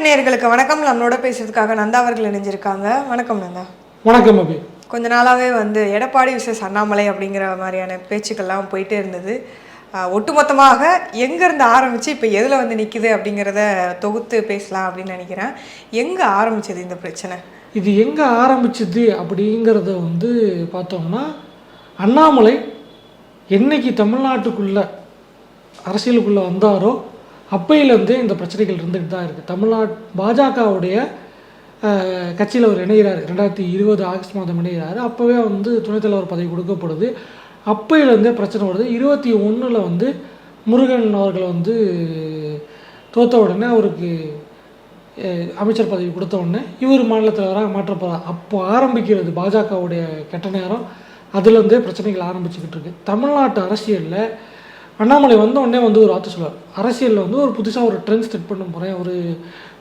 Life நேயர்களுக்கு வணக்கம். நம்மளோட பேசுறதுக்காக நந்தா அவர்கள் இணைஞ்சிருக்காங்க. வணக்கம் நந்தா. வணக்கம் அபி. கொஞ்ச நாளாகவே வந்து எடப்பாடி விசஸ் அண்ணாமலை அப்படிங்கிற மாதிரியான பேச்சுக்கள்லாம் போயிட்டே இருந்தது. ஒட்டுமொத்தமாக எங்கேருந்து ஆரம்பித்து இப்போ எதில் வந்து நிற்குது அப்படிங்கிறத தொகுத்து பேசலாம் அப்படின்னு நினைக்கிறேன். எங்கே ஆரம்பிச்சது இந்த பிரச்சனை? இது எங்கே ஆரம்பிச்சது அப்படிங்கிறத வந்து பார்த்தோம்னா அண்ணாமலை என்னைக்கு தமிழ்நாட்டுக்குள்ள அரசியலுக்குள்ளே வந்தாரோ அப்பையிலேருந்தே இந்த பிரச்சனைகள் இருந்துகிட்டு தான் இருக்குது தமிழ்நாட் பாஜகவுடைய கட்சியில் அவர் இணைகிறார். ரெண்டாயிரத்தி இருபது ஆகஸ்ட் மாதம் இணைகிறார். அப்போவே வந்து துணைத் தலைவர் பதவி கொடுக்கப்படுது. அப்பையிலேருந்தே பிரச்சனை வருது. இருபத்தி ஒன்றில் வந்து முருகன் அவர்கள் வந்து தோத்த உடனே அவருக்கு அமைச்சர் பதவி கொடுத்த உடனே இவர் மாநில தலைவராக மாற்றப்படுறார் அப்போ ஆரம்பிக்கிறது பாஜகவுடைய கெட்ட நேரம். அதுலேருந்தே பிரச்சனைகள் ஆரம்பிச்சுக்கிட்டு இருக்கு. தமிழ்நாட்டு அரசியலில் அண்ணாமலை வந்த உடனே வந்து ஒரு வார்த்தை சொல்லுவார் அரசியலில் வந்து ஒரு புதுசாக ஒரு ட்ரெண்ட் செட் பண்ண போகிறேன் ஒரு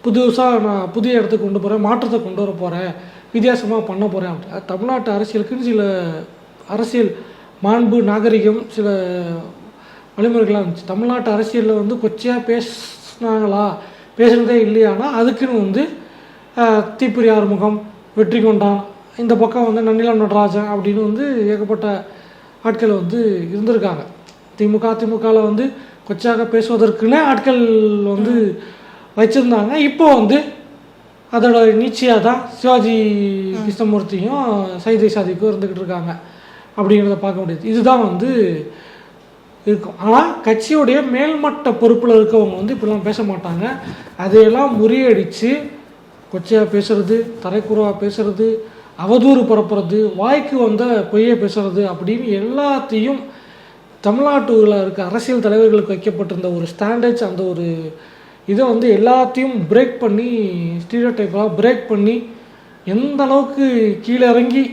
புதுசாக நான் புதிய இடத்துக்கு கொண்டு போகிறேன் மாற்றத்தை கொண்டு வர போகிறேன் வித்தியாசமாக பண்ண போகிறேன் அப்படின் தமிழ்நாட்டு அரசியலுக்குன்னு சில அரசியல் மாண்பு நாகரிகம் சில வழிமுறைகள்லாம் இருந்துச்சு. தமிழ்நாட்டு அரசியலில் வந்து கொச்சையாக பேசினாங்களா? பேசுனதே இல்லையானா அதுக்குன்னு வந்து ஆஹ், தீப்பிரி ஆறுமுகம் வெற்றி கொண்டான் இந்த பக்கம் வந்து நன்னிலம் நடராஜன் அப்படின்னு வந்து ஏகப்பட்ட ஆட்கள் வந்து இருந்திருக்காங்க. திமுக திமுகவில் வந்து கொச்சாக பேசுவதற்குன்னே ஆட்கள் வந்து வச்சுருந்தாங்க இப்போ வந்து அதோட நீச்சியாக தான் சிவாஜி கிருஷ்ணமூர்த்தியும் சைதை சாதிக்கும் இருந்துக்கிட்டு இருக்காங்க அப்படிங்கிறத பார்க்க முடியுது. இதுதான் வந்து இருக்கும். ஆனால் கட்சியுடைய மேல்மட்ட பொறுப்பில் இருக்கவங்க வந்து இப்படிலாம் பேச மாட்டாங்க. அதையெல்லாம் முறியடித்து கொச்சையாக பேசுறது தரைக்குறவாக பேசுறது அவதூறு பரப்புறது வாய்க்கு வந்த பொய்யை பேசுறது அப்படின்னு எல்லாத்தையும் தமிழ்நாட்டில் இருக்க அரசியல் தலைவர்களுக்கு வைக்கப்பட்டிருந்த ஒரு ஸ்டாண்டர்ட்ஸ் அந்த ஒரு இதை வந்து எல்லாத்தையும் பிரேக் பண்ணி ஸ்டீரியோ டைப்பாக பிரேக் பண்ணி எந்த அளவுக்கு கீழே இறங்கி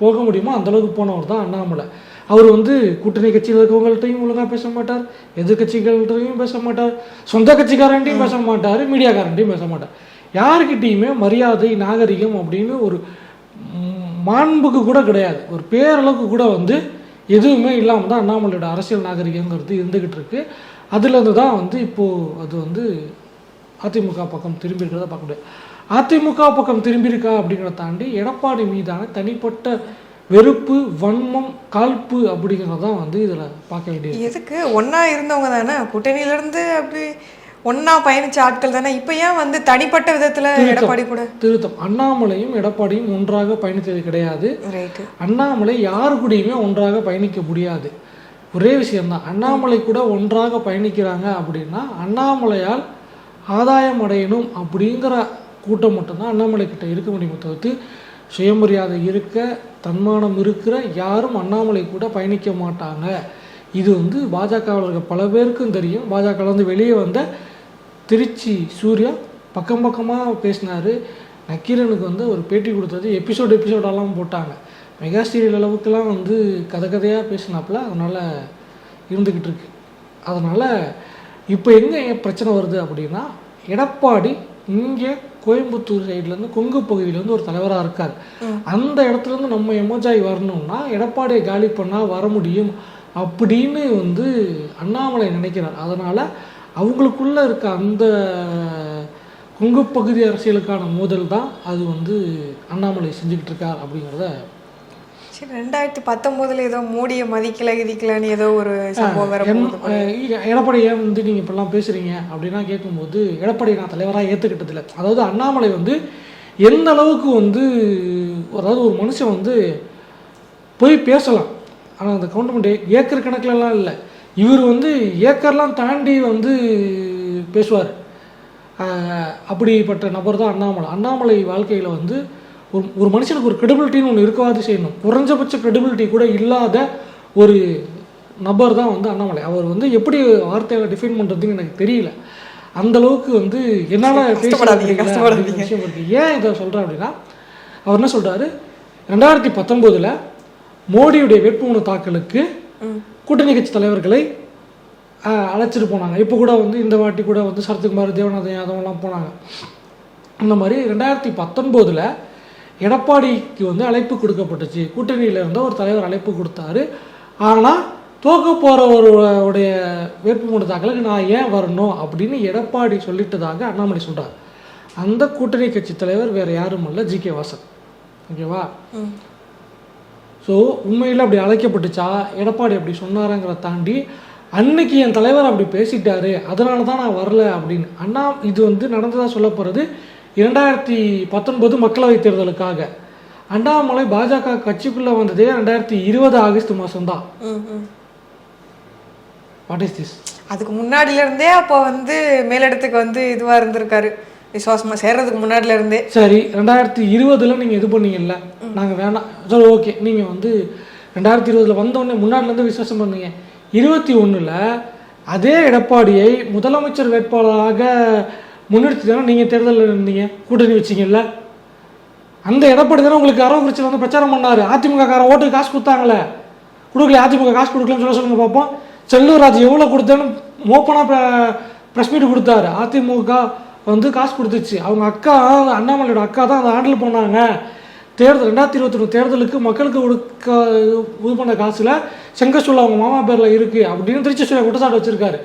போக முடியுமோ அந்த அளவுக்கு போனவர் தான் அண்ணாமலை. அவர் வந்து கூட்டணி கட்சியில் இருக்கவங்கள்ட்டையும் ஒழுங்காக பேச மாட்டார் எதிர்கட்சிகள்கிட்டையும் பேச மாட்டார் சொந்த கட்சிக்காரன்ட்டையும் பேச மாட்டார் மீடியாக்காரன்ட்டையும் பேச மாட்டார். யாருக்கிட்டேயுமே மரியாதை நாகரிகம் அப்படின்னு ஒரு மாண்புக்கு கூட கிடையாது. ஒரு பேரளவுக்கு கூட வந்து எதுவுமே இல்லாமல் தான் அண்ணாமலையோட அரசியல் நாகரிகங்கிறது இருந்துக்கிட்டு இருக்கு. அதுலேருந்து தான் வந்து இப்போது அது வந்து அதிமுக பக்கம் திரும்பி இருக்கிறத பார்க்க முடியாது அதிமுக பக்கம் திரும்பி இருக்கா அப்படிங்கிறத தாண்டி எடப்பாடி மீதான தனிப்பட்ட வெறுப்பு வன்மம் காழ்ப்பு அப்படிங்கிறதான் வந்து இதில் பார்க்க வேண்டியது எதுக்கு? ஒன்றா இருந்தவங்க தானே? கூட்டணியிலேருந்து அப்படி ஒன்றா பயணிச்ச ஆட்கள் தானே? இப்போ ஏன் வந்து தனிப்பட்ட விதத்தில் எடப்பாடி கூட? திருத்தம். அண்ணாமலையும் எடப்பாடியும் ஒன்றாக பயணித்தது கிடையாது. அண்ணாமலை யாரு கூடயுமே ஒன்றாக பயணிக்க முடியாது. ஒரே விஷயம்தான். அண்ணாமலை கூட ஒன்றாக பயணிக்கிறாங்க அப்படின்னா அண்ணாமலையால் ஆதாயம் அடையணும் அப்படிங்கிற கூட்டம் மட்டும்தான் அண்ணாமலை கிட்ட இருக்க முடியுமே தவிர்த்து சுயமரியாதை இருக்க தன்மானம் இருக்கிற யாரும் அண்ணாமலை கூட பயணிக்க மாட்டாங்க. இது வந்து பாஜகவில் இருக்க பல பேருக்கும் தெரியும். பாஜக வந்து வெளியே வந்த திருச்சி சூர்யா பக்கம் பக்கமாக பேசினார். நக்கீரனுக்கு வந்து ஒரு பேட்டி கொடுத்தது. எபிசோடு எபிசோடெல்லாம் போட்டாங்க. மெகா சீரியல் அளவுக்குலாம் வந்து கதை கதையாக பேசினாப்புல அதனால் இருந்துக்கிட்டு இருக்கு. அதனால் இப்போ எங்கே பிரச்சனை வருது அப்படின்னா எடப்பாடி இங்கே கோயம்புத்தூர் சைட்லேருந்து கொங்கு பகுதியிலேருந்து ஒரு தலைவராக இருக்கார். அந்த இடத்துலேருந்து நம்ம எமோஜாய் வரணும்னா எடப்பாடியை காலி பண்ணால் வர முடியும் அப்படின்னு வந்து அண்ணாமலை நினைக்கிறார். அதனால் அவங்களுக்குள்ள இருக்க அந்த கொங்கு பகுதி அரசியலுக்கான மோதல் தான் அது வந்து அண்ணாமலை செஞ்சுக்கிட்டு இருக்கார் அப்படிங்கிறத சரி ரெண்டாயிரத்தி பத்தொம்போதுல ஏதோ மோடியை மதிக்கல கிதிக்கலன்னு ஏதோ ஒரு சம்பவம் எடப்பாடி ஏன் வந்து நீங்கள் இப்படிலாம் பேசுகிறீங்க அப்படின்னா கேட்கும்போது எடப்பாடி நான் தலைவராக ஏற்றுக்கிட்டதில்ல அதாவது அண்ணாமலை வந்து எந்த அளவுக்கு வந்து அதாவது ஒரு மனுஷன் வந்து போய் பேசலாம். ஆனால் அந்த கவுண்டமெண்ட் ஏக்கர் கணக்கிலலாம் இல்லை. இவர் வந்து ஏக்கர்லாம் தாண்டி வந்து பேசுவார். அப்படிப்பட்ட நபர் தான் அண்ணாமலை. அண்ணாமலை வாழ்க்கையில் வந்து ஒரு ஒரு மனுஷனுக்கு ஒரு credibility-ன்னு ஒன்று இருக்கவாது செய்யணும். குறைஞ்சபட்ச credibility கூட இல்லாத ஒரு நபர் தான் வந்து அண்ணாமலை. அவர் வந்து எப்படி வார்த்தைகளை டிஃபைன் பண்ணுறதுன்னு எனக்கு தெரியல. அந்த அளவுக்கு வந்து என்னால் பேச கஷ்டப்படாதீங்க, முடியல. கஷ்டப்படாதீங்க. அப்படிங்கிற விஷயம் இருக்கு. ஏன் இதை சொல்கிறேன் அப்படின்னா அவர் என்ன சொல்றாரு? ரெண்டாயிரத்தி பத்தொம்போதில் மோடியுடைய வேட்புமனு தாக்கலுக்கு கூட்டணி கட்சி தலைவர்களை அழைச்சிட்டு போனாங்க. இப்போ கூட வந்து இந்த வாட்டி கூட வந்து சரத்குமார் தேவநாதன் யாதவெல்லாம் போனாங்க. அந்த மாதிரி ரெண்டாயிரத்தி பத்தொன்போதில் எடப்பாடிக்கு வந்து அழைப்பு கொடுக்கப்பட்டுச்சு. கூட்டணியில் இருந்த ஒரு தலைவர் அழைப்பு கொடுத்தாரு. ஆனால் தோக்க போகிறவருடைய வேட்புமனு தாக்கலுக்கு நான் ஏன் வரணும் அப்படின்னு எடப்பாடி சொல்லிட்டதாக அண்ணாமலை சொல்கிறார் அந்த கூட்டணி கட்சி தலைவர் வேறு யாரும் இல்லை ஜி கே வாசன். ஓகேவா? ஸோ உண்மையில் அப்படி அழைக்கப்பட்டுச்சா? எடப்பாடி அப்படி சொன்னாருங்கிறத தாண்டி அன்னைக்கு என் தலைவர் அப்படி பேசிட்டாரு அதனால தான் நான் வரல அப்படின்னு. அண்ணா இது வந்து நடந்ததாக சொல்ல போகிறது இரண்டாயிரத்தி பத்தொன்பது மக்களவைத் தேர்தலுக்காக. அண்ணாமலை பாஜக கட்சிக்குள்ளே வந்ததே ரெண்டாயிரத்தி இருபது ஆகஸ்ட் மாதம்தான் ம் ம் வாட் இஸ் திஸ் அதுக்கு முன்னாடில இருந்தே அப்போ வந்து மேலிடத்துக்கு வந்து இதுவா இருந்திருக்காரு. விசுவாசமா சேர்றதுக்கு முன்னாடில இருந்தே. சரி ரெண்டாயிரத்தி இருபதுல நீங்கள் இது பண்ணீங்கல்ல? நாங்கள் வேணாம் சரி ஓகே. நீங்கள் வந்து ரெண்டாயிரத்தி இருபதுல வந்தோடனே முன்னாடிலேருந்து விசேஷம் பண்ணீங்க. இருபத்தி ஒன்றில் அதே எடப்பாடியை முதலமைச்சர் வேட்பாளராக முன்னிறுத்தி தானே நீங்கள் தேர்தலில் இருந்தீங்க கூட்டணி வச்சீங்கல்ல? அந்த எடப்பாடி தானே உங்களுக்கு அரவக்குறிச்சியில் வந்து பிரச்சாரம் பண்ணார். அதிமுக கார ஓட்டுக்கு காசு கொடுத்தாங்களே. கொடுக்கல அதிமுக காசு கொடுக்கலன்னு சொல்ல சொல்லுங்க பார்ப்போம் செல்லூர் ராஜ் எவ்வளோ கொடுத்தேன்னு ஓப்பனாக ப்ரெஸ் மீட் கொடுத்தாரு. அதிமுக வந்து காசு கொடுத்துச்சு. அவங்க அக்கா அண்ணாமலையோட அக்கா தான் அதை ஹேண்டில் பண்ணாங்க தேர்தல் ரெண்டாயிரத்தி இருபத்தி தேர்தலுக்கு மக்களுக்கு கொடுக்க இது பண்ண காசில் செங்கசூல் அவங்க மாமா பேரில் இருக்குது அப்படின்னு திருச்சி சூழல் குற்றச்சாட்டு வச்சுருக்காரு.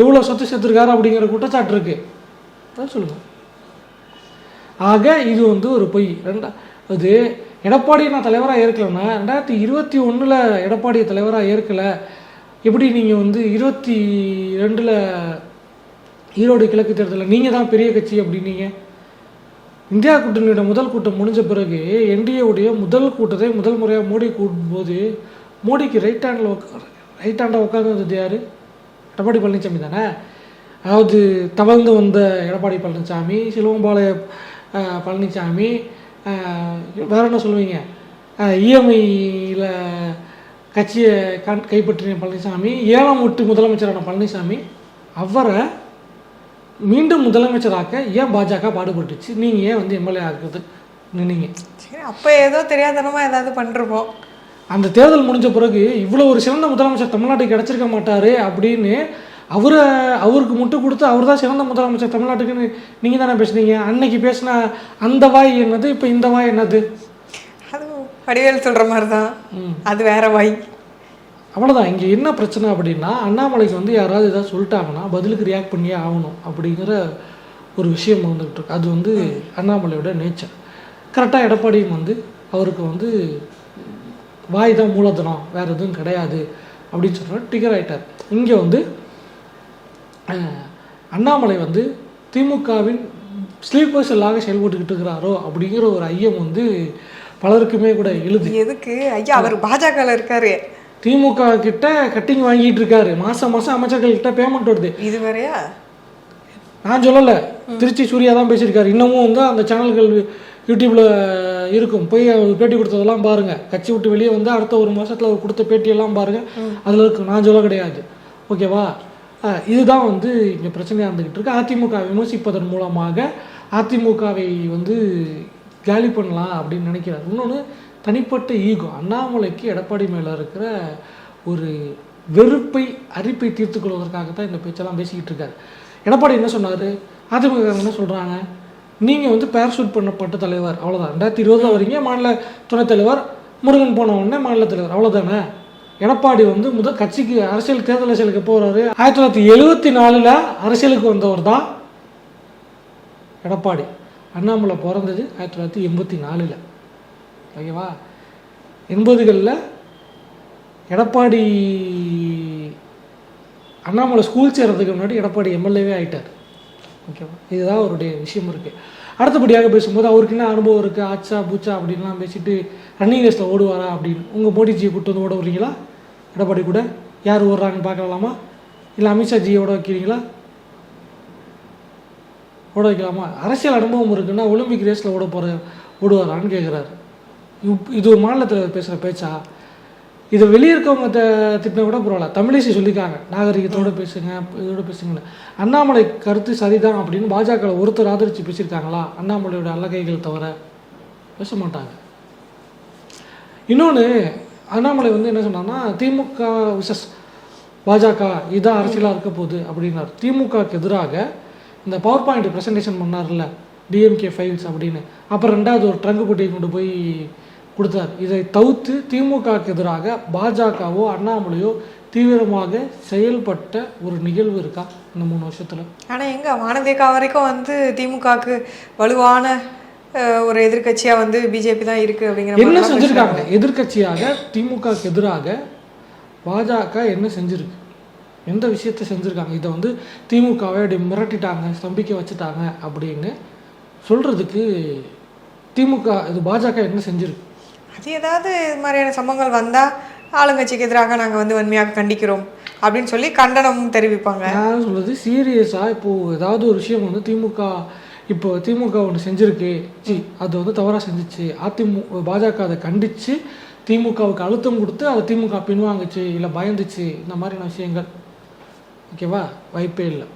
எவ்வளோ சொத்து சேர்த்துருக்காரு அப்படிங்கிற குற்றச்சாட்டு இருக்குது சொல்லுங்கள் ஆக இது வந்து ஒரு பொய். ரெண்டா அது எடப்பாடி நான் தலைவராக ஏற்கலைன்னா ரெண்டாயிரத்தி இருபத்தி ஒன்றில் எடப்பாடியை தலைவராக ஏற்கலை. எப்படி நீங்கள் வந்து இருபத்தி ரெண்டில் ஈரோடு கிழக்கு தேர்தலில் நீங்கள் தான் பெரிய கட்சி அப்படின்னீங்க. இந்தியா கூட்டணியோட முதல் கூட்டம் முடிஞ்ச பிறகு என்டிஏவுடைய முதல் கூட்டத்தை முதல் முறையாக மோடி கூட்டும்போது மோடிக்கு ரைட் ஹேண்டில் உட்கா ரைட் ஹேண்டாக உட்காந்துருந்தது யார்? எடப்பாடி பழனிசாமி தானே? அதாவது தவழ்ந்து வந்த எடப்பாடி பழனிசாமி சிலுவம்பாளைய பழனிசாமி வேறு வேற என்ன சொல்லுவீங்க? இஎம்ஐயில் கட்சியை கண் கைப்பற்றின பழனிசாமி ஏழாம் விட்டு முதலமைச்சரான பழனிசாமி அவரை மீண்டும் முதலமைச்சராக்க ஏன் பாஜக பாடுபட்டுச்சு? நீங்கள் ஏன் வந்து எம்எல்ஏ ஆக்குறது நின்னீங்க? சரி அப்போ ஏதோ தெரியாதனமா ஏதாவது பண்ணிருப்போம் அந்த தேர்தல் முடிஞ்ச பிறகு இவ்வளோ ஒரு சிறந்த முதலமைச்சர் தமிழ்நாட்டுக்கு கிடச்சிருக்க மாட்டாரு அப்படின்னு அவரை அவருக்கு முட்டு கொடுத்து அவர் தான் சிறந்த முதலமைச்சர் தமிழ்நாட்டுக்குன்னு நீங்கள் தானே பேசுனீங்க? அன்னைக்கு பேசின அந்த வாய் என்னது? இப்போ இந்த வாய் என்னது? அது வடிவேல் சொல்ற மாதிரி தான் அது வேற வாய். அவ்வளோதான் இங்கே என்ன பிரச்சனை அப்படின்னா அண்ணாமலைக்கு வந்து யாராவது ஏதாவது சொல்லிட்டாங்கன்னா பதிலுக்கு ரியாக்ட் பண்ணியே ஆகணும் அப்படிங்கிற ஒரு விஷயம் வந்துகிட்டு இருக்கு. அது வந்து அண்ணாமலையோட நேச்சர் கரெக்டாக எடப்பாடியும் வந்து அவருக்கு வந்து வாய் தான் மூலதனம் வேறு எதுவும் கிடையாது அப்படின்னு சொல்கிறார் டிகர் ஆயிட்டார். இங்கே வந்து அண்ணாமலை வந்து திமுகவின் ஸ்லீப்பர் செல்லாக செயல்பட்டுக்கிட்டு இருக்கிறாரோ அப்படிங்கிற ஒரு ஐயம் வந்து பலருக்குமே கூட எழுது. எதுக்கு? ஐயா அவர் பாஜகல இருக்காரு. திமுக கிட்ட கட்டிங் வாங்கிட்டு இருக்காரு. மாசம் மாசம் அமைச்சர்கள் கிட்ட பேமெண்ட் வருது. இது வேறயா? நான் சொல்லலை. திருச்சி சூர்யா தான் பேசியிருக்காரு. இன்னமும் வந்து அந்த சேனல்கள் யூடியூப்ல இருக்கும். போய் பேட்டி கொடுத்ததெல்லாம் பாருங்க. கட்சி விட்டு வெளியே வந்து அடுத்த ஒரு மாசத்துல அவர் கொடுத்த பேட்டியெல்லாம் பாருங்க. அதுல இருக்கு நான் சொல்ல கிடையாது. ஓகேவா இதுதான் வந்து இங்க பிரச்சனையா இருந்துகிட்டு இருக்கு. அதிமுக விமர்சிப்பதன் மூலமாக அதிமுகவை வந்து காலி பண்ணலாம் அப்படின்னு நினைக்கிறார். இன்னொன்று தனிப்பட்ட ஈகோ. அண்ணாமலைக்கு எடப்பாடி மேலே இருக்கிற ஒரு வெறுப்பை அரிப்பை தீர்த்து கொள்வதற்காக தான் இந்த பேச்செல்லாம் பேசிக்கிட்டு இருக்காரு. எடப்பாடி என்ன சொன்னார்? அதிமுக என்ன சொல்கிறாங்க நீங்கள் வந்து பேரசூட் பண்ணப்பட்ட தலைவர் அவ்வளோதான் ரெண்டாயிரத்தி இருபதில் வரீங்க மாநில துணைத் தலைவர் முருகன் போன உடனே மாநில தலைவர் அவ்வளோதானே எடப்பாடி வந்து முதல் கட்சிக்கு அரசியல் தேர்தல் அரசியலுக்கு போகிறாரு ஆயிரத்தி தொள்ளாயிரத்தி எழுபத்தி நாலில் அரசியலுக்கு வந்தவர் தான் எடப்பாடி. அண்ணாமலை பிறந்தது ஆயிரத்தி தொள்ளாயிரத்தி எண்பத்தி நாலில். ஓகேவா? எண்பதுகளில் எடப்பாடி அண்ணாமலை ஸ்கூல் சேர்றதுக்கு முன்னாடி எடப்பாடி எம்எல்ஏவே ஆயிட்டார். ஓகேவா? இதுதான் அவருடைய விஷயம் இருக்குது அடுத்தபடியாக பேசும்போது அவருக்கு என்ன அனுபவம் இருக்குது ஆச்சா பூச்சா அப்படின்லாம் பேசிட்டு ரன்னிங் ரேஸில் ஓடுவாரா அப்படின்னு. உங்கள் மோடிஜியை கூட்டு வந்து ஓட விடுறீங்களா? எடப்பாடி கூட. யார் ஓடுறாங்கன்னு பார்க்கலாமா? இல்லை அமித்ஷாஜியை ஓட வைக்கிறீங்களா? ஓட வைக்கலாமா? அரசியல் அனுபவம் இருக்குன்னா ஒலிம்பிக் ரேஸில் ஓட போகிற ஓடுவாரான்னு கேட்குறாரு இது ஒரு மாநிலத்தில் பேசுகிற பேச்சா? இதை வெளியே இருக்கவங்க த திட்டினா கூட பரவாயில்ல. தமிழிசை சொல்லியிருக்காங்க நாகரிகத்தோட பேசுங்க இதோட பேசுங்கன்னு. அண்ணாமலை கருத்து சரிதான் அப்படின்னு பாஜக ஒருத்தர் ஆதரித்து பேசியிருக்காங்களா? அண்ணாமலையோட அல்லகைகள் தவிர பேச மாட்டாங்க. இன்னொன்று அண்ணாமலை வந்து என்ன சொன்னான்னா திமுக விசஸ் பாஜக இதான் அரசியலாக இருக்க போகுது அப்படின்னார். திமுகவுக்கு எதிராக இந்த பவர் பாயிண்ட் ப்ரெசன்டேஷன் பண்ணார்ல டிஎம்கே ஃபைல்ஸ் அப்படின்னு. அப்புறம் ரெண்டாவது ஒரு ட்ரங்கு போட்டியை கொண்டு போய் கொடுத்தார். இதை தவிர்த்து திமுகவுக்கு எதிராக பாஜகவோ அண்ணாமலையோ தீவிரமாக செயல்பட்ட ஒரு நிகழ்வு இருக்கா இந்த மூணு வருஷத்தில்? ஆனால் எங்க? வானதேக்கா வரைக்கும் வந்து திமுகவுக்கு வலுவான ஒரு எதிர்க்கட்சியா வந்து பிஜேபி தான் இருக்கு அப்படிங்கிற என்ன செஞ்சுருக்காங்க? எதிர்க்கட்சியாக திமுகவுக்கு எதிராக பாஜக என்ன செஞ்சிருக்கு? எந்த விஷயத்தை செஞ்சுருக்காங்க? இதை வந்து திமுகவை அப்படி மிரட்டிட்டாங்க ஸ்தம்பிக்க வச்சுட்டாங்க அப்படின்னு சொல்கிறதுக்கு திமுக இது பாஜக என்ன செஞ்சிருக்கு? அது ஏதாவது இது மாதிரியான சம்பவங்கள் வந்தால் ஆளுங்கட்சிக்கு எதிராக நாங்கள் வந்து வன்மையாக கண்டிக்கிறோம் அப்படின்னு சொல்லி கண்டனம் தெரிவிப்பாங்க. நான் சொல்வது சீரியஸாக இப்போது ஏதாவது ஒரு விஷயம் வந்து திமுக இப்போ திமுக ஒன்று செஞ்சிருக்கு. ஜி அது வந்து தவறாக செஞ்சுச்சு. அதிமு பாஜக அதை கண்டித்து திமுகவுக்கு அழுத்தம் கொடுத்து அதை திமுக பின்வாங்குச்சு இல்லை பயந்துச்சு இந்த மாதிரியான விஷயங்கள். ஓகேவா வாய்ப்பே இல்லை.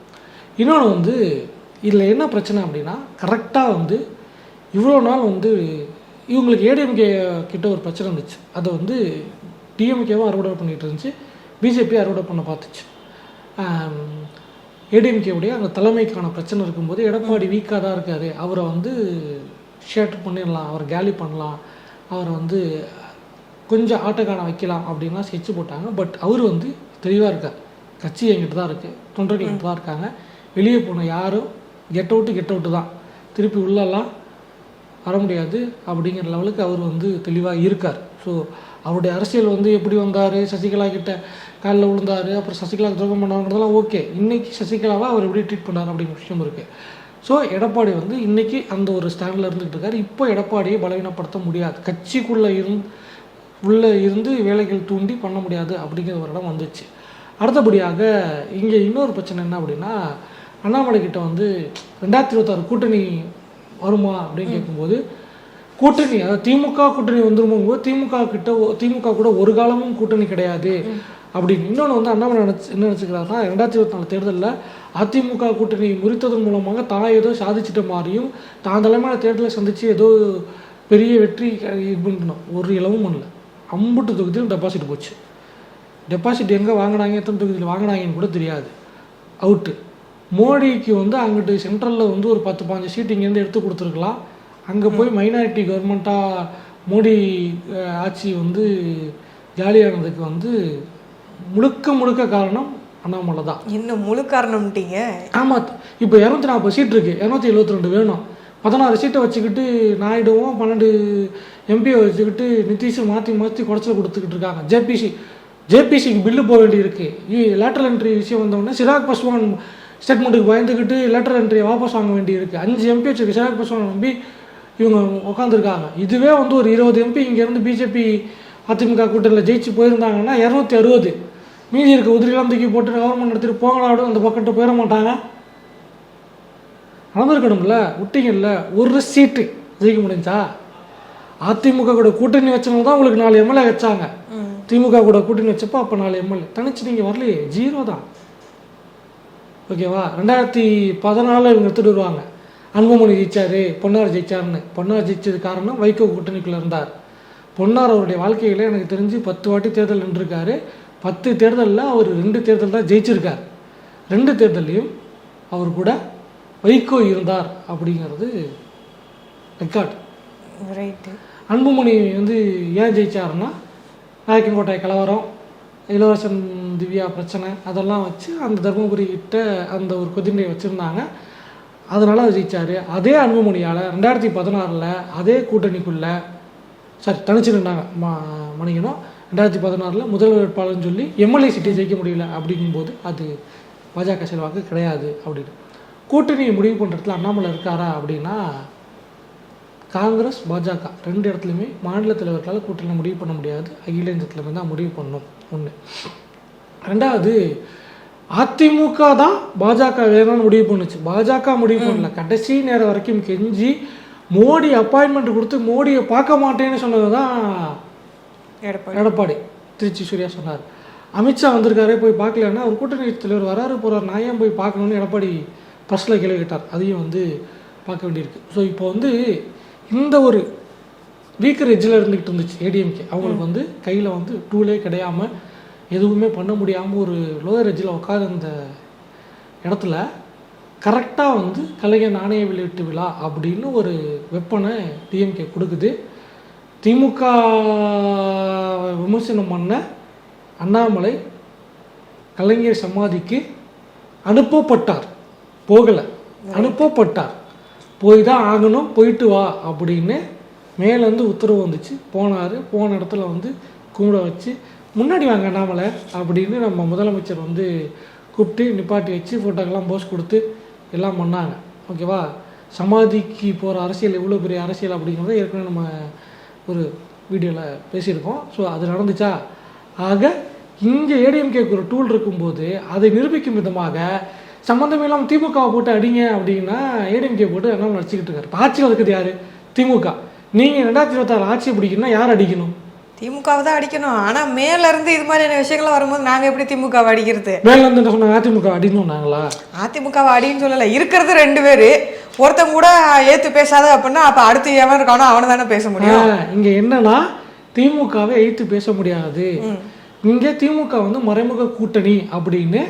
இன்னொன்று வந்து இதில் என்ன பிரச்சனை அப்படின்னா கரெக்டாக வந்து இவ்வளோ நாள் வந்து இவங்களுக்கு ஏடிஎம்கே கிட்ட ஒரு பிரச்சனை இருந்துச்சு. அதை வந்து டிஎம்கேவும் அறுவடை பண்ணிகிட்டு இருந்துச்சு. பிஜேபி அறுவடை பண்ண பார்த்துச்சு. ஏடிஎம்கேவுடைய அந்த தலைமைக்கான பிரச்சனை இருக்கும்போது எடப்பாடி வீக்காக தான் இருக்காரு. அவரை வந்து ஷேட் பண்ணிடலாம் அவர் கேலி பண்ணலாம் அவரை வந்து கொஞ்சம் ஆட்டக்கான வைக்கலாம் அப்படின்லாம் ஸ்கெட்ச் போட்டாங்க. பட் அவர் வந்து தெளிவாக இருக்கார். கட்சி எங்கிட்ட தான் இருக்குது தொண்டர்கள் தான் இருக்காங்க. வெளியே போன யாரும் கெட் அவுட்டு கெட் அவுட்டு தான். திருப்பி உள்ளெல்லாம் வர முடியாது அப்படிங்கிற லெவலுக்கு அவர் வந்து தெளிவாக இருக்கார். ஸோ அவருடைய அரசியல் வந்து எப்படி வந்தார் சசிகலா கிட்ட காலில் விழுந்தார் அப்புறம் சசிகலா துரோகம் பண்ணாங்கிறதெல்லாம் ஓகே இன்னைக்கு சசிகலாவை அவர் எப்படி ட்ரீட் பண்ணார் அப்படிங்கிற விஷயம் இருக்குது ஸோ எடப்பாடி வந்து இன்னைக்கு அந்த ஒரு ஸ்டாண்டில் இருந்துகிட்டு இருக்கார். இப்போ எடப்பாடியை பலவீனப்படுத்த முடியாது. கட்சிக்குள்ளே இருந் உள்ளே இருந்து வேலைகள் தூண்டி பண்ண முடியாது அப்படிங்கிற ஒரு இடம் வந்துச்சு. அடுத்தபடியாக இங்கே இன்னொரு பிரச்சனை என்ன அப்படின்னா அண்ணாமலை கிட்ட வந்து ரெண்டாயிரத்தி இருபத்தாறு கூட்டணி வருமா அப்படின்னு கேட்கும்போது கூட்டணி அதாவது திமுக கூட்டணி வந்துருமோ திமுக கிட்ட திமுக கூட ஒரு காலமும் கூட்டணி கிடையாது. அப்படின்னு இன்னொன்று வந்து அண்ணாமலை நினச்சி என்ன நினச்சிக்கிறாருன்னா ரெண்டாயிரத்தி இருபத்தி நாலு தேர்தலில் அதிமுக கூட்டணி முறித்ததன் மூலமாக தான் ஏதோ சாதிச்சிட்ட மாதிரியும் தான் தலைமையான தேர்தலை சந்தித்து ஏதோ பெரிய வெற்றி இது பண்ணணும் ஒரு இளவும் பண்ணல. அம்புட்டு தொகுதியும் டெபாசிட் போச்சு. டெபாசிட் எங்கே வாங்கினாங்க எத்தனை தொகுதியில் வாங்கினாங்கன்னு கூட தெரியாது. அவுட்டு மோடிக்கு வந்து அங்கிட்டு சென்ட்ரலில் வந்து ஒரு பத்து பாஞ்சு சீட் இங்கேருந்து எடுத்து கொடுத்துருக்கலாம். அங்கே போய் மைனாரிட்டி கவர்மெண்ட்டாக மோடி ஆட்சி வந்து ஜாலியானதுக்கு வந்து முழுக்க முழுக்க காரணம் அண்ணாமலை தான். இன்னும் முழு காரணம்ட்டீங்க ஆமாம் இப்போ இரநூத்தி நாற்பது சீட் இருக்குது இரநூத்தி எழுபத்தி ரெண்டு வேணும். பதினாறு சீட்டை வச்சுக்கிட்டு நாயுடுவும் பன்னெண்டு எம்பியை வச்சுக்கிட்டு நிதிஷும் மாற்றி மாற்றி குடைச்சல் கொடுத்துக்கிட்டு இருக்காங்க. ஜேபிசி ஜேபிசிக்கு பில்லு போக வேண்டியிருக்கு. லேட்டரல் என்ட்ரி விஷயம் வந்தோடனே சிராக் பஸ்வான் ஸ்டேட்மெண்ட்டுக்கு பயந்துக்கிட்டு லேட்டரல் என்ட்ரியை வாபஸ் வாங்க வேண்டியிருக்கு. அஞ்சு எம்பி சிராக் பஸ்வான் நம்பி இவங்க உட்காந்துருக்காங்க இதுவே வந்து ஒரு இருபது எம்பி இங்கேருந்து பிஜேபி அதிமுக கூட்டணியில் ஜெயிச்சு போயிருந்தாங்கன்னா இரநூத்தி அறுபது. மீதி இருக்க உதிரிலாம் தூக்கி போட்டு கவர்மெண்ட் எடுத்துகிட்டு போங்களாடும் அந்த பக்கத்து போயிட மாட்டாங்க. நடந்திருக்கணும்ல விட்டீங்கல்ல ஒரு சீட்டு ஜெயிக்க முடிஞ்சா? அதிமுக கூட கூட்டணி வச்சவங்க தான் உங்களுக்கு நாலு எம்எல்ஏ வச்சாங்க. திமுக கூட கூட்டணி வச்சப்போ அப்போ நாலு எம்எல்ஏ தனிச்சு நீங்கள் வரலையே ஜீரோ தான். ஓகேவா? ரெண்டாயிரத்தி பதினாலில் இவங்க எடுத்துகிட்டு வருவாங்க. அன்புமணி ஜெயிச்சாரு பொன்னார் ஜெயிச்சாருன்னு. பொன்னார் ஜெயிச்சது காரணம் வைகோ கூட்டணிக்குள்ளே இருந்தார். பொன்னார் அவருடைய வாழ்க்கையில் எனக்கு தெரிஞ்சு பத்து வாட்டி தேர்தல் நின்றுருக்காரு. பத்து தேர்தலில் அவர் ரெண்டு தேர்தல் தான் ஜெயிச்சிருக்கார். ரெண்டு தேர்தல்லையும் அவர் கூட வைகோ இருந்தார் அப்படிங்கிறது ரெக்கார்ட். ரைட்டு அன்புமணி வந்து ஏன் ஜெயிச்சாருன்னா நாயக்கன்கோட்டை கலவரம் இளவரசன் திவ்யா பிரச்சனை அதெல்லாம் வச்சு அந்த தருமபுரி கிட்ட அந்த ஒரு கொதிநிலையை வச்சுருந்தாங்க. அதனால் அவர் ஜெயிச்சார். அதே அன்புமணியால் ரெண்டாயிரத்தி பதினாறில் அதே கூட்டணிக்குள்ளே சாரி தனிச்சு நின்றாங்க ம மணிக்கணும் ரெண்டாயிரத்தி பதினாறில் முதல் வேட்பாளர்னு சொல்லி எம்எல்ஏ சீட்டை ஜெயிக்க முடியல அப்படிங்கும்போது அது பாஜக செல்வாக்கு கிடையாது அப்படின்னு. கூட்டணியை முடிவு பண்ணுறதுல அண்ணாமலை இருக்காரா அப்படின்னா காங்கிரஸ் பாஜக ரெண்டு இடத்துலையுமே மாநில தலைவர்களால் கூட்டணி முடிவு பண்ண முடியாது. அகில இந்தியத்தில் இருந்து தான் முடிவு பண்ணணும். ஒன்று ரெண்டாவது அதிமுக தான் பாஜக வேணும்னு முடிவு பண்ணுச்சு. பாஜக முடிவு பண்ணல. கடைசி நேரம் வரைக்கும் கெஞ்சி மோடி அப்பாயின்மெண்ட் கொடுத்து மோடியை பார்க்க மாட்டேன்னு சொன்னது தான் எடப்பாடி. எடப்பாடி. திருச்சி சூர்யா சொன்னார். அமித்ஷா வந்திருக்காரே போய் பார்க்கலன்னா அவர் கூட்டணி தலைவர் வராரு போகிறார் நான் ஏன் போய் பார்க்கணும்னு எடப்பாடி ப்ரெஸ்ஸில் கேள்வி கேட்டார். அதையும் வந்து பார்க்க வேண்டியிருக்கு. ஸோ இப்போ வந்து இந்த ஒரு வீக்கர் எட்ஜில் இருந்துக்கிட்டு இருந்துச்சு ஏடிஎம்கே அவங்களுக்கு வந்து கையில் வந்து டூலே கிடையாமல் எதுவுமே பண்ண முடியாமல் ஒரு லோயர் எட்ஜில் உட்கார்ந்த இடத்துல கரெக்டாக வந்து கலைஞர் நாணய வெளியீட்டு விழா அப்படின்னு ஒரு வெப்பனை டிஎம்கே கொடுக்குது. திமுக விமர்சனம் பண்ண அண்ணாமலை கலைஞர் சமாதிக்கு அனுப்பப்பட்டார். போகலை. அனுப்பப்பட்டார். போய் தான் ஆகணும் போயிட்டு வா அப்படின்னு மேலேருந்து உத்தரவு வந்துச்சு. போனார். போன இடத்துல வந்து கும்பிட வச்சு முன்னாடி வாங்க அண்ணாமலை அப்படின்னு நம்ம முதலமைச்சர் வந்து கூப்பிட்டு நிப்பாட்டி வச்சு ஃபோட்டோக்கெல்லாம் போஸ் கொடுத்து எல்லாம் பண்ணாங்க. ஓகேவா சமாதிக்கு போகிற அரசியல் எவ்வளோ பெரிய அரசியல் அப்படிங்கிறத ஏற்கனவே நம்ம ஒரு வீடியோவில் பேசியிருக்கோம். ஸோ அது நடந்துச்சா? ஆக இங்கே ஏடிஎம்கேக்கு ஒரு டூல் இருக்கும்போது அதை நிரூபிக்கும் விதமாக சம்மந்தம் இல்லாமல் திமுகவை போட்டு அடிங்க அப்படின்னா ஏடிஎம்கே போட்டு என்ன நடிச்சுக்கிட்டு இருக்காரு? ஆட்சியில் இருக்கிறது யார்? திமுக. நீங்கள் ரெண்டாயிரத்தி இருபத்தாறு ஆட்சி பிடிக்கணும்னா யார் அடிக்கணும்? திமுகவை தான் அடிக்கணும். ஆனா மேல இருந்து இது மாதிரியான விஷயங்கள்லாம் வரும்போது நாங்க எப்படி திமுகவை அடிக்கிறது? மேல இருந்து என்ன சொன்னாங்க? அதிமுக அடிக்கணும் நாங்களா அதிமுகவை அடின்னு சொல்லல. இருக்கிறது ரெண்டு பேரு. ஒருத்தன் கூட ஏத்து பேசாத அப்படின்னா அப்ப அடுத்து எவன் இருக்கானோ அவனை தானே பேச முடியும். இங்கே என்னன்னா திமுகவை எய்த்து பேச முடியாது. இங்கே திமுக வந்து மறைமுக கூட்டணி அப்படின்னு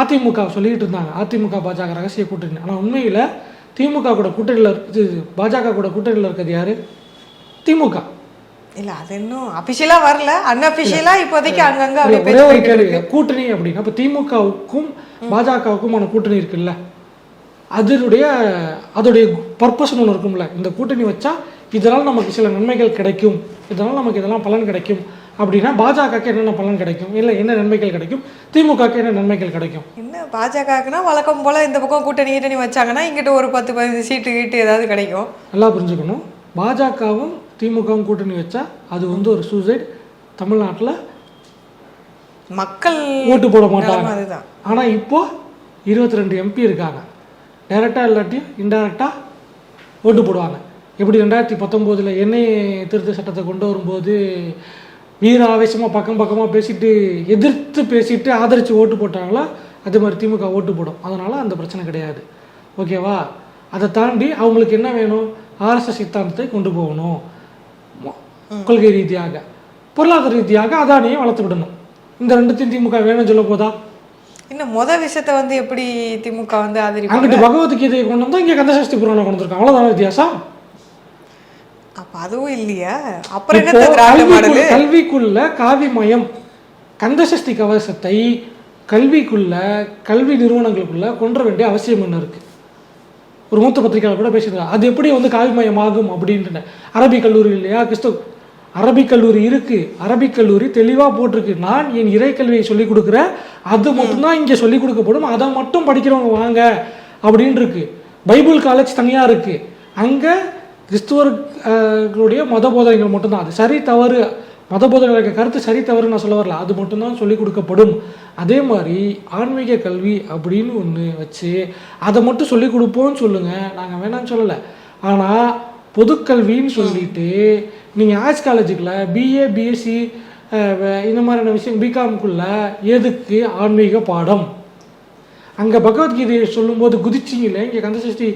அதிமுக சொல்லிட்டு இருந்தாங்க. அதிமுக பாஜக ரகசிய கூட்டணி. ஆனால் உண்மையில் திமுக கூட கூட்டணியில் இது பாஜக கூட கூட்டணியில் இருக்கிறது யாரு? திமுக. இல்ல அது இன்னும் அபிஷியலா வரல. அன்அபிஷியலா இப்போதைக்கு அங்கங்க ஒரே ஒரு கேள்வி. கூட்டணி அப்படின்னா இப்போ திமுகவுக்கும் பாஜகவுக்குமான கூட்டணி இருக்குல்ல? அதனுடைய அதோடைய பர்பஸ்னு ஒன்று இருக்கும்ல? இந்த கூட்டணி வச்சா இதனால் நமக்கு சில நன்மைகள் கிடைக்கும். இதனால் நமக்கு இதெல்லாம் பலன் கிடைக்கும். அப்படின்னா பாஜகக்கு என்னென்ன பலன் கிடைக்கும்? இல்லை என்ன நன்மைகள் கிடைக்கும்? திமுகக்கு என்ன நன்மைகள் கிடைக்கும்? என்ன பாஜகக்குனா வழக்கம் போல இந்த பக்கம் கூட்டணி கீட்டணி வச்சாங்கன்னா இங்கிட்ட ஒரு பத்து பதினஞ்சு சீட்டு கீட்டு ஏதாவது கிடைக்கும். நல்லா புரிஞ்சுக்கணும். பாஜகவும் திமுகவும் கூட்டணி வச்சா அது வந்து ஒரு சூசைட் தமிழ்நாட்டில் மக்கள் ஓட்டு போட மாட்டாங்க. ஆனால் இப்போ இருபத்தி ரெண்டு எம்பி இருக்காங்க டைரெக்டாக இல்லாட்டியும் இன்டைரக்டாக ஓட்டு போடுவாங்க. எப்படி ரெண்டாயிரத்தி பத்தொம்போதில் எண்ணெய் திருத்த சட்டத்தை கொண்டு வரும்போது வீர ஆவேசமாக பக்கம் பக்கமாக பேசிட்டு எதிர்த்து பேசிட்டு ஆதரித்து ஓட்டு போட்டாங்களோ? அதே மாதிரி திமுக ஓட்டு போடும். அதனால் அந்த பிரச்சனை கிடையாது. ஓகேவா? அதை தாண்டி அவங்களுக்கு என்ன வேணும்? ஆர்எஸ்எஸ் சித்தாந்தத்தை கொண்டு போகணும். கொள்கை ரீதியாக பொருளாதார ரீதியாக அதானியை வளர்த்து விடணும். இந்த ரெண்டுத்தையும் திமுக வேணும்னு சொல்ல போதா? இன்னும் முத விஷயத்த வந்து எப்படி திமுக வந்து ஆதரிப்பாங்க? அங்கிட்டு பகவத்கீதையை கொண்டு வந்தா இங்கே கந்தசஷ்டி புராணம் கொண்டு வந்திருக்காங்க. அவ்வளோதான் வித்தியாசம்? அப்ப அதுவும் இல்லையா. அப்புறம் மாடல்? கல்விக்குள்ள- காவிமயம் கந்தசஷ்டி கவசத்தை கல்விக்குள்ள கல்வி நிறுவனங்களுக்குள்ள கொண்டு வர வேண்டிய அவசியம் என்ன இருக்கு. ஒரு மூத்த பத்திரிகையாளர் கூட பேசியிருக்காங்க அது எப்படி வந்து காவிமயம் ஆகும் அப்படின்ட்டு அரபிக் கல்லூரி இல்லையா கிறிஸ்துவ அரபிக் கல்லூரி இருக்கு. அரபிக் கல்லூரி தெளிவாக போட்டிருக்கு. நான் என் இறைக்கல்வியை சொல்லிக் கொடுக்குறேன் அது மட்டும்தான் இங்கே சொல்லிக் கொடுக்கப்படும். அதை மட்டும் படிக்கிறவங்க வாங்க அப்படின்னு இருக்கு. பைபிள் காலேஜ் தனியாக இருக்கு. அங்கே கிறிஸ்துவர்களுடைய மத போதனைகள் மட்டும்தான். அது சரி தவறு. மத போதனைகளுக்கு கருத்து சரி தவறு நான் சொல்ல வரல. அது மட்டும்தான் சொல்லிக் கொடுக்கப்படும். அதே மாதிரி ஆன்மீக கல்வி அப்படின்னு ஒன்று வச்சு அதை மட்டும் சொல்லிக் கொடுப்போம்னு சொல்லுங்க. நாங்கள் வேணாம்னு சொல்லலை. ஆனால் பொதுக்கல்வின்னு சொல்லிட்டு நீங்கள் ஆர்ட்ஸ் காலேஜுக்குள்ள பிஏ பிஎஸ்சி இந்த மாதிரியான விஷயம் பிகாமுக்குள்ள எதுக்கு ஆன்மீக பாடம்? அங்கே பகவத்கீதையை சொல்லும்போது குதிச்சிங்களே இங்கே கந்தசஷ்டி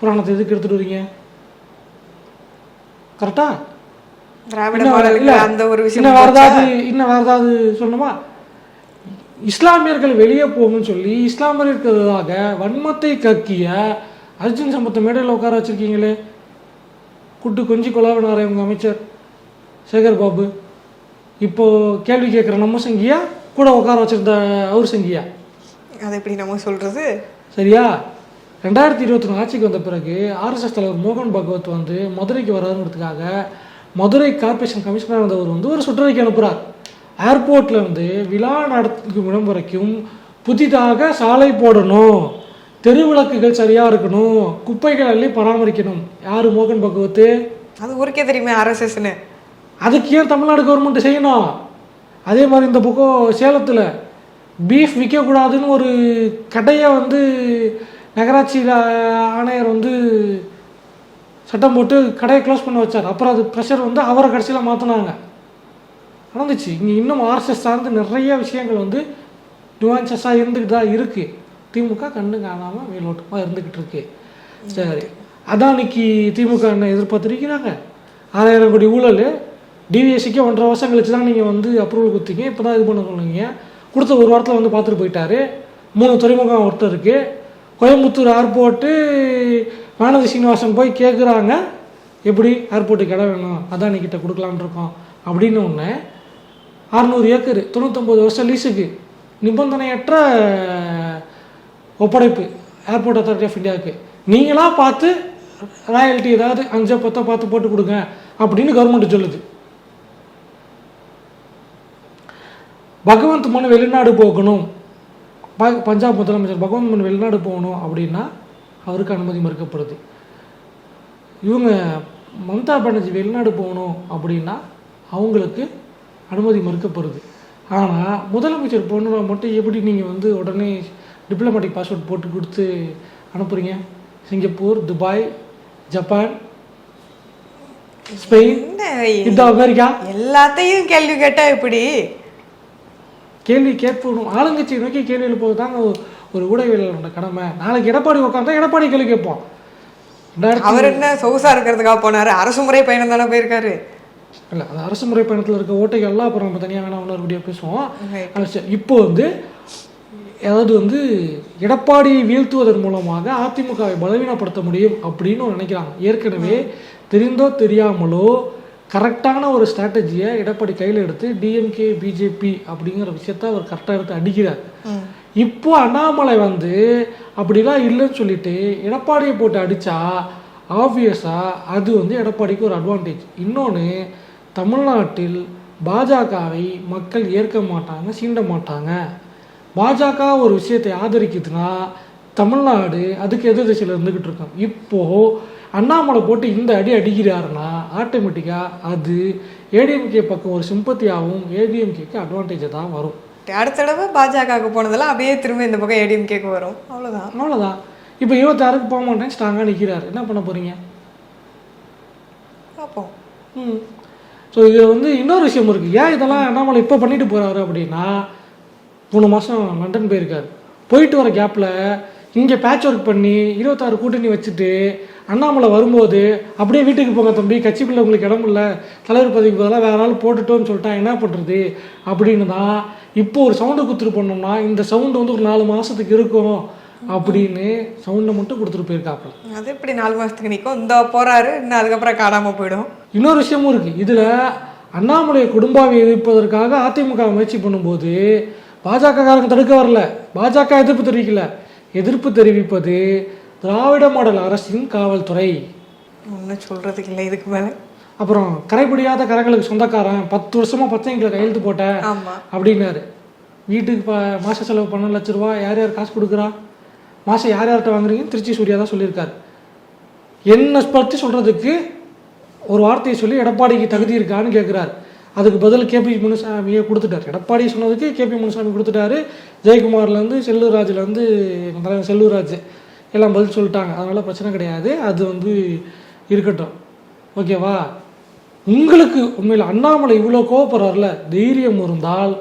புராணத்தை எதுக்கு எடுத்துட்டு வரீங்க? கரெக்டா இன்னும் விஷயம் இன்னும் ஏதாவது சொல்லணுமா? இஸ்லாமியர்கள் வெளியே போகணும்னு சொல்லி இஸ்லாமியர்களுக்காக வன்மத்தை கக்கிய அர்ஜுன் சம்பத்தை மேடையில் உட்கார வச்சிருக்கீங்களே? குட்டு கொஞ்சி கொலாவினாரே உங்க அமைச்சர். சேகர் பாபு இப்போ கேள்வி கேட்குற நம்ம சங்கியா? கூட உட்கார வச்சிருந்த அவர் சங்கியா? அதை எப்படி நம்ம சொல்றது? சரியா? ரெண்டாயிரத்தி இருபத்தி நாலு ஆட்சிக்கு வந்த பிறகு ஆர்எஸ்எஸ் தலைவர் மோகன் பகவத் வந்து மதுரைக்கு வராதுங்கிறதுக்காக மதுரை கார்ப்பரேஷன் கமிஷனர் இருந்தவர் வந்து ஒரு சுற்றறிக்கை அனுப்புகிறார் ஏர்போர்ட்ல இருந்து விழா நடத்தும் இடம் வரைக்கும் புதிதாக சாலை போடணும். தெருவிளக்குகள் சரியாக இருக்கணும். குப்பைகள் அள்ளி பராமரிக்கணும். யார் மோகன் பகவத்து? அது ஊருக்கே தெரியுமே ஆர்எஸ்எஸ்னு அதுக்கு ஏன் தமிழ்நாடு கவர்மெண்ட் செய்யணும்? அதே மாதிரி இந்த பக்கம் சேலத்தில் பீஃப் விற்கக்கூடாதுன்னு ஒரு கடையை வந்து நகராட்சியில் ஆணையர் வந்து சட்டம் போட்டு கடையை க்ளோஸ் பண்ண வச்சார். அப்புறம் அது ப்ரெஷர் வந்து அவரை கடைசியில் மாற்றினாங்க நடந்துச்சு. இங்கே இன்னும் ஆர்எஸ்எஸ் சார்ந்து நிறைய விஷயங்கள் வந்து நியூவான்சஸாக இருந்துக்கிட்டு தான் இருக்குது திமுக கண்ணு காணாமல் மேலோட்டமாக இருந்துக்கிட்டு இருக்கு. சரி. அதானிக்கு திமுக என்ன எதிர்பார்த்துருக்கிறாங்க? ஆறாயிரம் கோடி ஊழல். டிவிஎஸ்சிக்கு ஒன்றரை வருஷம் கழிச்சு தான் நீங்கள் வந்து அப்ரூவல் கொடுத்தீங்க. இப்போ தான் இது பண்ண சொன்னீங்க. கொடுத்த ஒரு வாரத்தில் வந்து பார்த்துட்டு போயிட்டாரு. மூணு துறைமுகம் ஒருத்தர் இருக்குது கோயம்புத்தூர் ஏர்போர்ட்டு வானதி சீனிவாசன் போய் கேட்குறாங்க எப்படி ஏர்போர்ட்டுக்கு இடம் வேணும்? அதானி கிட்ட கொடுக்கலான் இருக்கோம். அப்படின்னு ஒன்று அறநூறு ஏக்கர் தொண்ணூத்தொம்பது வருஷம் லீஸுக்கு நிபந்தனையற்ற ஒப்படைப்பு ஏர்போர்ட் அத்தாரிட்டி ஆஃப் இந்தியாவுக்கு நீங்களாக பார்த்து ராயல்ட்டி ஏதாவது அஞ்சோ பத்தோ பார்த்து போட்டு கொடுங்க அப்படின்னு கவர்மெண்ட் சொல்லுது. பகவந்த் மனு வெளிநாடு போகணும். ப- பஞ்சாப் முதலமைச்சர் பகவந்த் மனு வெளிநாடு போகணும் அப்படின்னா அவருக்கு அனுமதி மறுக்கப்படுது. இவங்க மம்தா பானர்ஜி வெளிநாடு போகணும் அப்படின்னா அவங்களுக்கு அனுமதி மறுக்கப்படுது. ஆனால் முதலமைச்சர் பொண்ணுனா மட்டும் எப்படி நீங்கள் வந்து உடனே டிப்ளமேட்டிக் பாஸ்போர்ட் போட்டு கொடுத்து அனுப்புறீங்க. சிங்கப்பூர் துபாய் ஜப்பான் ஸ்பெயின் இந்த அமெரிக்கா. எல்லாத்தையும் கேள்வி கேட்டா இப்படி கேள்வி கேட்பணும் ஆளுங்கட்சியை நோக்கி கேள்வி எழுப்புவது தாங்க ஒரு- ஊடகவியலாளரோட கடமை. நாளைக்கு எடப்பாடி உட்காந்தா எடப்பாடி கேள்வி கேட்போம். அவர் என்ன சொகுசா இருக்கிறதுக்காக போனாரு? அரசு முறை பயணம் தானே போயிருக்காரு. இல்லை அந்த அரசு முறை பயணத்தில் இருக்க ஓட்டைகள்லாம் அப்புறம் நம்ம தனியாக வேணா வீடியோ பேசுவோம். இப்போ வந்து அதாவது வந்து எடப்பாடியை வீழ்த்துவதன் மூலமாக அதிமுகவை பலவீனப்படுத்த முடியும் அப்படின்னு நினைக்கிறாங்க. ஏற்கனவே தெரிந்தோ தெரியாமலோ கரெக்டான ஒரு ஸ்ட்ராட்டஜியை எடப்பாடி கையில் எடுத்து டிஎம்கே பிஜேபி அப்படிங்கிற விஷயத்த அவர் கரெக்டாக எடுத்து அடிக்கிறார். இப்போ அண்ணாமலை வந்து அப்படிலாம் இல்லைன்னு சொல்லிட்டு எடப்பாடியை போட்டு அடித்தா ஆப்வியஸாக அது வந்து எடப்பாடிக்கு ஒரு அட்வான்டேஜ் இன்னொன்று தமிழ்நாட்டில் பாஜகவை மக்கள் ஏற்க மாட்டாங்க சீண்ட மாட்டாங்க. பாஜக ஒரு விஷயத்தை ஆதரிக்குதுன்னா தமிழ்நாடு அதுக்கு எதிர் திசையில் இருந்துக்கிட்டு இருக்கோம். இப்போது அண்ணாமலை போட்டு இந்த அடி அடிக்கிறாருன்னா ஆட்டோமேட்டிக்காக அது ஏடிஎம்கே பக்கம் ஒரு சிம்பத்தியாகவும் ஏடிஎம்கேக்கு அட்வான்டேஜை தான் வரும். அடுத்த தடவை பாஜகவுக்கு போனதெல்லாம் அப்படியே திரும்ப இந்த பக்கம் ஏடிஎம் கேக்கு வரும். அவ்வளவுதான். அவ்வளோதான் இப்போ இருபத்தாறுக்கு போக மாட்டேன் ஸ்ட்ராங்காக நிற்கிறார் என்ன பண்ண போகிறீங்க பார்ப்போம். ம். ஸோ இது வந்து இன்னொரு விஷயம் இருக்குது ஏன் இதெல்லாம் அண்ணாமலை இப்போ பண்ணிட்டு போகிறாரு அப்படின்னா மூணு மாதம் லண்டன் போயிருக்காரு. போயிட்டு வர கேப்பில் இங்கே பேட்ச் ஒர்க் பண்ணி இருபத்தாறு கூட்டணி வச்சுட்டு அண்ணாமலை வரும்போது அப்படியே வீட்டுக்கு போங்க தம்பி கட்சிக்குள்ளே உங்களுக்கு இடம் இல்லை தலைவர் பதவிக்கு பதிலாக வேற ஆள் போட்டுட்டோன்னு சொல்லிட்டா என்ன பண்ணுறது அப்படின்னு தான் இப்போ ஒரு சவுண்டு கொடுத்துட்டு பண்ணோம்னா இந்த சவுண்டு வந்து ஒரு நாலு மாதத்துக்கு இருக்கும் அப்படின்னு சவுண்டை மட்டும் கொடுத்துட்டு போயிருக்காப்புல. அது எப்படி நாலு மாசத்துக்கு நிற்கும் இந்த போறாரு இன்னும் அதுக்கப்புறம் காணாம போயிடும். இன்னொரு விஷயமும் இருக்குது இதில் அண்ணாமலை குடும்பாவை எதிர்ப்பதற்காக அதிமுக முயற்சி பண்ணும்போது பாஜகக்காரங்க தடுக்க வரல. பாஜக எதிர்ப்பு தெரிவிக்கல. எதிர்ப்பு தெரிவிப்பது திராவிட மாடல் அரசின் காவல்துறை. ஒன்றும் சொல்றதுக்கு இல்லை இதுக்கு மேல. அப்புறம் கரைபிடியாத கரங்களுக்கு சொந்தக்காரன் பத்து வருஷமா பச்சைங்களை கையெழுத்து போட்டேன் அப்படின்னாரு. வீட்டுக்கு ப மாச செலவு பன்னெண்டு லட்ச ரூபா யார் யார் காசு கொடுக்குறா? மாதம் யார் யார்கிட்ட வாங்குறீங்கன்னு திருச்சி சூர்யா தான் சொல்லியிருக்காரு. என்னை பற்றி சொல்கிறதுக்கு ஒரு வார்த்தையை சொல்லி எடப்பாடிக்கு தகுதி இருக்கான்னு கேட்குறாரு அதுக்கு பதில் கேபி முனுசாமியை கொடுத்துட்டார். எடப்பாடி சொன்னதுக்கு கேபி முனுசாமி கொடுத்துட்டாரு. ஜெயக்குமார்லேருந்து செல்லூர்ராஜ்லேருந்து எங்கள் தலைவர் செல்லூர்ராஜ் எல்லாம் பதில் சொல்லிட்டாங்க. அதனால் பிரச்சனை கிடையாது. அது வந்து இருக்கட்டும். ஓகேவா? உங்களுக்கு உண்மையில் அண்ணாமலை இவ்வளோ கோவப்படுறாருல? தைரியம் இருந்தால்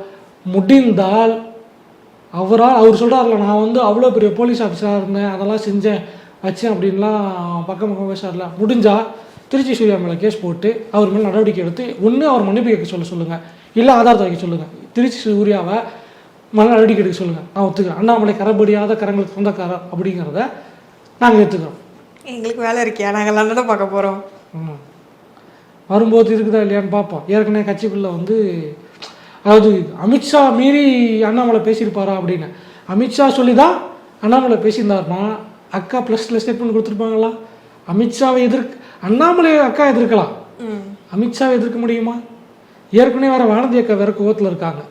முடிந்தால் அவரால் அவர் சொல்கிறார்ல நான் வந்து அவ்வளோ பெரிய போலீஸ் ஆஃபீஸராக இருந்தேன் அதெல்லாம் செஞ்சேன் வச்சேன் அப்படின்லாம் பக்கம் பக்கம் பேசார்ல முடிஞ்சால் திருச்சி சூர்யா மேலே கேஸ் போட்டு அவர் மேலே நடவடிக்கை எடுத்து ஒன்று அவர் மன்னிப்பு கேட்க சொல்ல சொல்லுங்கள் இல்லை ஆதாரத்தை வைக்க சொல்லுங்கள் திருச்சி சூர்யாவை மேலே நடவடிக்கை எடுக்க சொல்லுங்கள் நான் ஒத்துக்கிறேன். அண்ணாமலை கரப்படியாத கரங்களுக்கு சொந்தக்காரர் அப்படிங்கிறத நாங்கள் ஏற்றுக்கிறோம் எங்களுக்கு வேலை இருக்கியா நாங்கள் லண்டனை பார்க்க போறோம். ம். வரும்போது இருக்குதா இல்லையான்னு பார்ப்போம். ஏற்கனவே கட்சிக்குள்ளே வந்து அதாவது அமித்ஷா மீறி அண்ணாமலை பேசியிருப்பாரா அப்படின்னு. அமித்ஷா சொல்லி தான் அண்ணாமலை பேசியிருந்தாருன்னா அக்கா ப்ளஸில் ஸ்டேட்மெண்ட் கொடுத்துருப்பாங்களா? அமித்ஷாவை எதிர்க்க அண்ணாமலை அக்கா எதிர்க்கலாம். ம். அமித்ஷாவை எதிர்க்க முடியுமா? ஏற்கனவே வேற வானதி அக்கா வேற கோவத்தில் இருக்காங்க.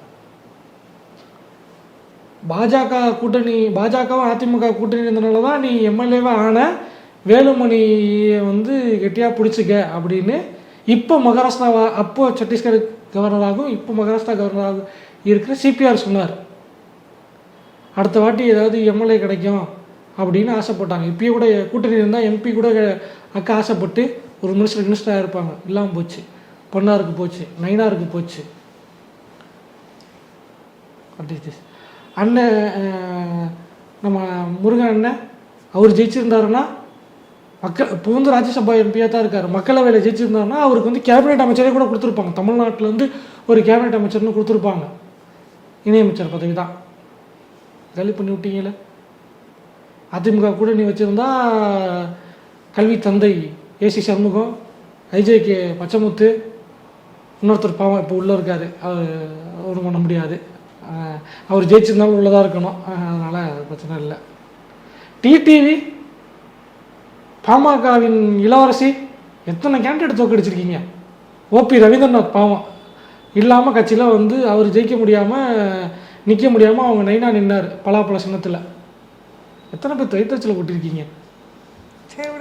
பாஜக கூட்டணி பாஜகவும் அதிமுக கூட்டணி இருந்தனால தான் நீ எம்எல்ஏவா ஆன வேலுமணியை வந்து கெட்டியாக பிடிச்சிக்க அப்படின்னு இப்போ மகாராஷ்டிராவா அப்போ சத்தீஸ்கர் கவர்னராகவும் இப்போ மகாராஷ்டிரா கவர்னராகவும் இருக்கிற சிபிஆர் சொன்னார். அடுத்த வாட்டி ஏதாவது எம்எல்ஏ கிடைக்கும் அப்படின்னு ஆசைப்பட்டாங்க. இப்பயே கூட கூட்டணி இருந்தால் எம்பி கூட அக்கா ஆசைப்பட்டு ஒரு மினிஸ்டர் மினிஸ்டராக இருப்பாங்க. இல்லாமல் போச்சு. பொன்னாருக்கு போச்சு. நைனாருக்கு போச்சு. அண்ணன் நம்ம முருகன் அண்ணன் அவர் ஜெயிச்சிருந்தாருன்னா மக்கள் இப்போ வந்து ராஜ்யசபா எம்பியாக தான் இருக்கார். மக்களவையில் ஜெயிச்சிருந்தாருன்னா அவருக்கு வந்து கேபினெட் அமைச்சரே கூட கொடுத்துருப்பாங்க. தமிழ்நாட்டில் வந்து ஒரு கேபினெட் அமைச்சர்னு கொடுத்துருப்பாங்க. இணையமைச்சர் பதவி தான். காலி பண்ணி விட்டீங்களே அதிமுக கூட நீ வச்சுருந்தா கல்வி தந்தை AC Shanmugam IJ K Pachamuthu இன்னொருத்தர் பாவம் இப்போ உள்ளே இருக்கார். அவர் ஒன்றும் பண்ண முடியாது. அவர் ஜெயிச்சிருந்தாலும் உள்ளதாக இருக்கணும். அதனால் பிரச்சனை இல்லை. டிடிவி பாமகவின் இளவரசி எத்தனை கேண்டிடேட் தோக்கடிச்சிருக்கீங்க ஓபி ரவீந்திரநாத் பாவம். இல்லாமல் கட்சியில் வந்து அவர் ஜெயிக்க முடியாமல் நிற்க முடியாமல் அவங்க நைனா நின்னார் பலாப்பழ சின்னத்தில். எத்தனை பேர் தைத்தச்சில் கொட்டிருக்கீங்க?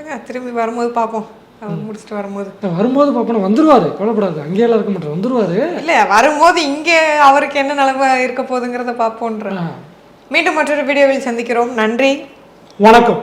சரி விடுங்க திரும்பி வரும்போது பார்ப்போம். அவர் முடிச்சுட்டு வரும்போது. வரும்போது பார்ப்போம். வந்துருவாரு. கவலைப்படாது. அங்கேயெல்லாம் இருக்க மாட்டார். வந்துருவாரு. இல்லை வரும்போது இங்கே அவருக்கு என்ன நிலைமை இருக்க போகுதுங்கிறத பார்ப்போன்ற மீண்டும் மற்றொரு வீடியோவில் சந்திக்கிறோம். நன்றி. வணக்கம்.